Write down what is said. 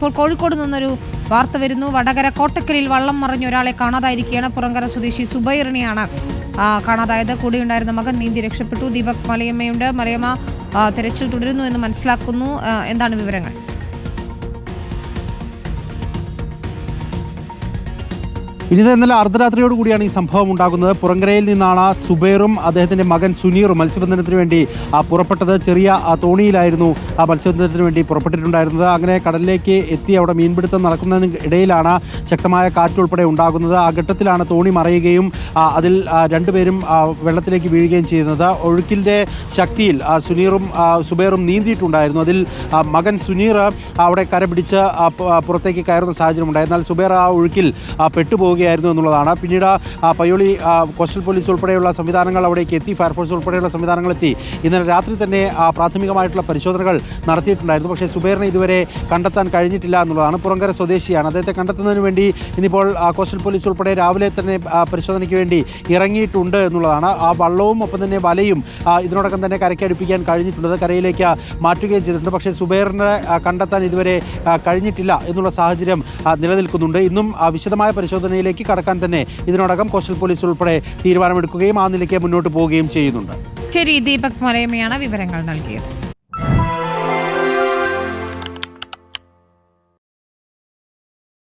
ഇപ്പോൾ കോഴിക്കോട് നിന്നൊരു വാർത്ത വരുന്നു. വടകര കോട്ടക്കലിൽ വള്ളം മറിഞ്ഞ ഒരാളെ കാണാതായിരിക്കുകയാണ്. പുറങ്കര സ്വദേശി സുബൈറിനെയാണ് കാണാതായത്. കൂടെയുണ്ടായിരുന്ന മകൻ നീന്തി രക്ഷപ്പെട്ടു. ദീപക് മലയമ്മയുണ്ട്. മലയമ്മ തെരച്ചിൽ തുടരുന്നു എന്ന് മനസ്സിലാക്കുന്നു. എന്താണ് വിവരങ്ങൾ? ഇനി ഇന്നലെ അർദ്ധരാത്രിയോട് കൂടിയാണ് ഈ സംഭവം ഉണ്ടാകുന്നത്. പുറങ്കരയിൽ നിന്നാണ് സുബൈറും അദ്ദേഹത്തിന്റെ മകൻ സുനീറും മത്സ്യബന്ധനത്തിന് വേണ്ടി ആ, പുറപ്പെട്ടത്. ചെറിയ തോണിയിലായിരുന്നു ആ മത്സ്യബന്ധനത്തിന് വേണ്ടി പുറപ്പെട്ടിട്ടുണ്ടായിരുന്നത്. അങ്ങനെ കടലിലേക്ക് എത്തി അവിടെ മീൻപിടുത്തം നടക്കുന്നതിന് ഇടയിലാണ് ശക്തമായ കാറ്റുൾപ്പെടെ ഉണ്ടാകുന്നത്. ആ ഘട്ടത്തിലാണ് തോണി മറയുകയും അതിൽ രണ്ടുപേരും വെള്ളത്തിലേക്ക് വീഴുകയും ചെയ്യുന്നത്. ഒഴുക്കിന്റെ ശക്തിയിൽ സുനീറും സുബൈറും നീന്തിയിട്ടുണ്ടായിരുന്നു. അതിൽ മകൻ സുനീർ അവിടെ കര പിടിച്ച് ആ, പ- ആ, പുറത്തേക്ക് കയറുന്ന സാഹചര്യം എന്നാൽ സുബൈർ ആ ഒഴുക്കിൽ ആ, പെട്ടുപോവുകയായിരുന്നു എന്നുള്ളതാണ്. പിന്നീട് പയ്യോളി കോസ്റ്റൽ പോലീസ് ഉൾപ്പെടെയുള്ള സംവിധാനങ്ങൾ അവിടേക്ക് എത്തി. ഫയർഫോഴ്സ് ഉൾപ്പെടെയുള്ള സംവിധാനങ്ങൾ എത്തി. ഇന്നലെ രാത്രി തന്നെ പ്രാഥമികമായിട്ടുള്ള പരിശോധനകൾ നടത്തിയിട്ടുണ്ടായിരുന്നു. പക്ഷേ സുബേറിനെ ഇതുവരെ കണ്ടെത്താൻ കഴിഞ്ഞിട്ടില്ല എന്നുള്ളതാണ് പുറങ്കര സ്വദേശിയാണ്. അദ്ദേഹത്തെ കണ്ടെത്തുന്നതിന് വേണ്ടി ഇന്നിപ്പോൾ കോസ്റ്റൽ പോലീസ് ഉൾപ്പെടെ രാവിലെ തന്നെ പരിശോധനയ്ക്ക് വേണ്ടി ഇറങ്ങിയിട്ടുണ്ട് എന്നുള്ളതാണ്. ആ വള്ളവും ഒപ്പം തന്നെ വലയും ഇതിനോടകം തന്നെ കരയ്ക്ക് അടുപ്പിക്കാൻ കഴിഞ്ഞിട്ടുണ്ട്. കരയിലേക്ക് മാറ്റുകയും ചെയ്തിട്ടുണ്ട്. പക്ഷേ സുബേറിനെ കണ്ടെത്താൻ ഇതുവരെ കഴിഞ്ഞിട്ടില്ല എന്നുള്ള സാഹചര്യം നിലനിൽക്കുന്നുണ്ട്. ഇന്നും വിശദമായ പരിശോധനയിലേക്ക് കടക്കാൻ തന്നെ ഇതിനോടകം കോസ്റ്റൽ പോലീസ് ഉൾപ്പെടെ തീരുമാനമെടുക്കുകയും ആ നിലയ്ക്ക് മുന്നോട്ട് പോവുകയും ചെയ്യുന്നുണ്ട്. ശരി ദീപക് മലയമ്മയാണ് വിവരങ്ങൾ നൽകിയത്.